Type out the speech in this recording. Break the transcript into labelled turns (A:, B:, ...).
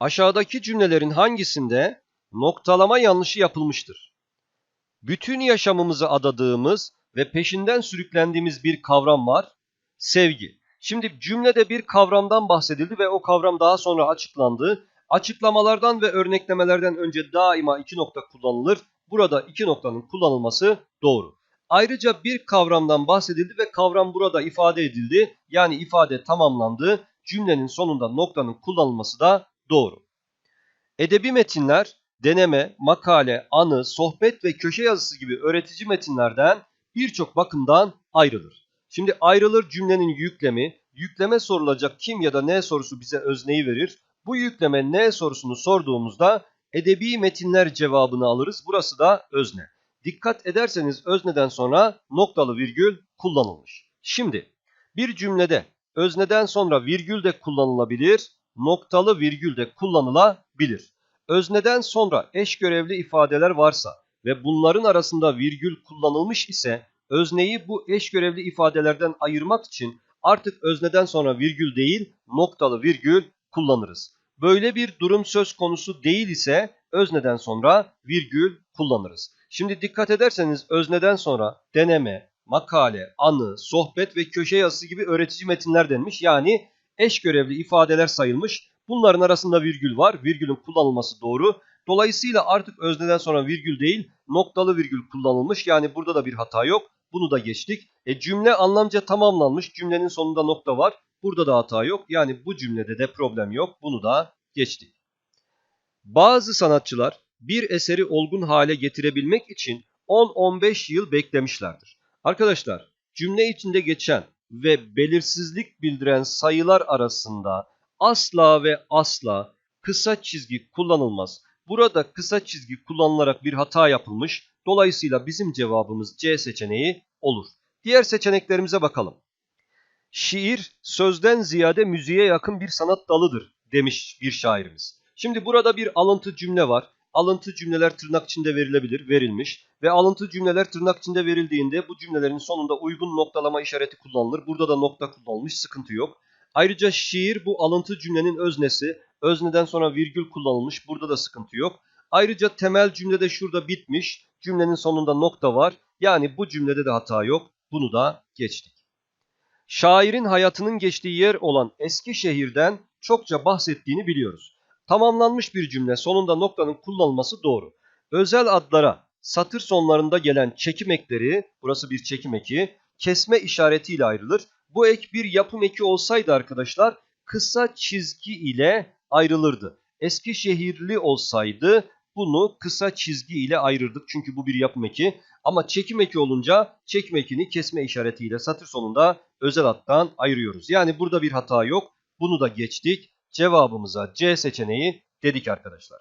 A: Aşağıdaki cümlelerin hangisinde noktalama yanlışı yapılmıştır? Bütün yaşamımızı adadığımız ve peşinden sürüklendiğimiz bir kavram var. Sevgi. Şimdi cümlede bir kavramdan bahsedildi ve o kavram daha sonra açıklandı. Açıklamalardan ve örneklemelerden önce daima iki nokta kullanılır. Burada iki noktanın kullanılması doğru. Ayrıca bir kavramdan bahsedildi ve kavram burada ifade edildi. Yani ifade tamamlandı. Cümlenin sonunda noktanın kullanılması da doğru. Edebi metinler deneme, makale, anı, sohbet ve köşe yazısı gibi öğretici metinlerden birçok bakımdan ayrılır. Şimdi ayrılır cümlenin yüklemi, yükleme sorulacak kim ya da ne sorusu bize özneyi verir. Bu yükleme ne sorusunu sorduğumuzda edebi metinler cevabını alırız. Burası da özne. Dikkat ederseniz özneden sonra noktalı virgül kullanılmış. Şimdi bir cümlede özneden sonra virgül de kullanılabilir, noktalı virgül de kullanılabilir. Özneden sonra eş görevli ifadeler varsa ve bunların arasında virgül kullanılmış ise özneyi bu eş görevli ifadelerden ayırmak için artık özneden sonra virgül değil noktalı virgül kullanırız. Böyle bir durum söz konusu değil ise özneden sonra virgül kullanırız. Şimdi dikkat ederseniz özneden sonra deneme, makale, anı, sohbet ve köşe yazısı gibi öğretici metinler denmiş. Yani eş görevli ifadeler sayılmış. Bunların arasında virgül var. Virgülün kullanılması doğru. Dolayısıyla artık özneden sonra virgül değil noktalı virgül kullanılmış. Yani burada da bir hata yok. Bunu da geçtik. E, cümle anlamca tamamlanmış. Cümlenin sonunda nokta var. Burada da hata yok. Yani bu cümlede de problem yok. Bunu da geçtik. Bazı sanatçılar bir eseri olgun hale getirebilmek için 10-15 yıl beklemişlerdir. Arkadaşlar cümle içinde geçen ve belirsizlik bildiren sayılar arasında asla ve asla kısa çizgi kullanılmaz. Burada kısa çizgi kullanılarak bir hata yapılmış. Dolayısıyla bizim cevabımız C seçeneği olur. Diğer seçeneklerimize bakalım. Şiir sözden ziyade müziğe yakın bir sanat dalıdır demiş bir şairimiz. Şimdi burada bir alıntı cümle var. Alıntı cümleler tırnak içinde verilebilir, verilmiş. Ve alıntı cümleler tırnak içinde verildiğinde bu cümlelerin sonunda uygun noktalama işareti kullanılır. Burada da nokta kullanılmış, sıkıntı yok. Ayrıca şiir bu alıntı cümlenin öznesi. Özneden sonra virgül kullanılmış. Burada da sıkıntı yok. Ayrıca temel cümlede şurada bitmiş. Cümlenin sonunda nokta var. Yani bu cümlede de hata yok. Bunu da geçtik. Şairin hayatının geçtiği yer olan Eskişehir'den çokça bahsettiğini biliyoruz. Tamamlanmış bir cümle sonunda noktanın kullanılması doğru. Özel adlara satır sonlarında gelen çekim ekleri, burası bir çekim eki, kesme işaretiyle ayrılır. Bu ek bir yapım eki olsaydı arkadaşlar kısa çizgi ile ayrılırdı. Eskişehirli olsaydı bunu kısa çizgi ile ayırırdık çünkü bu bir yapım eki. Ama çekim eki olunca çekim ekini kesme işaretiyle satır sonunda özel addan ayırıyoruz. Yani burada bir hata yok. Bunu da geçtik. Cevabımıza C seçeneği dedik arkadaşlar.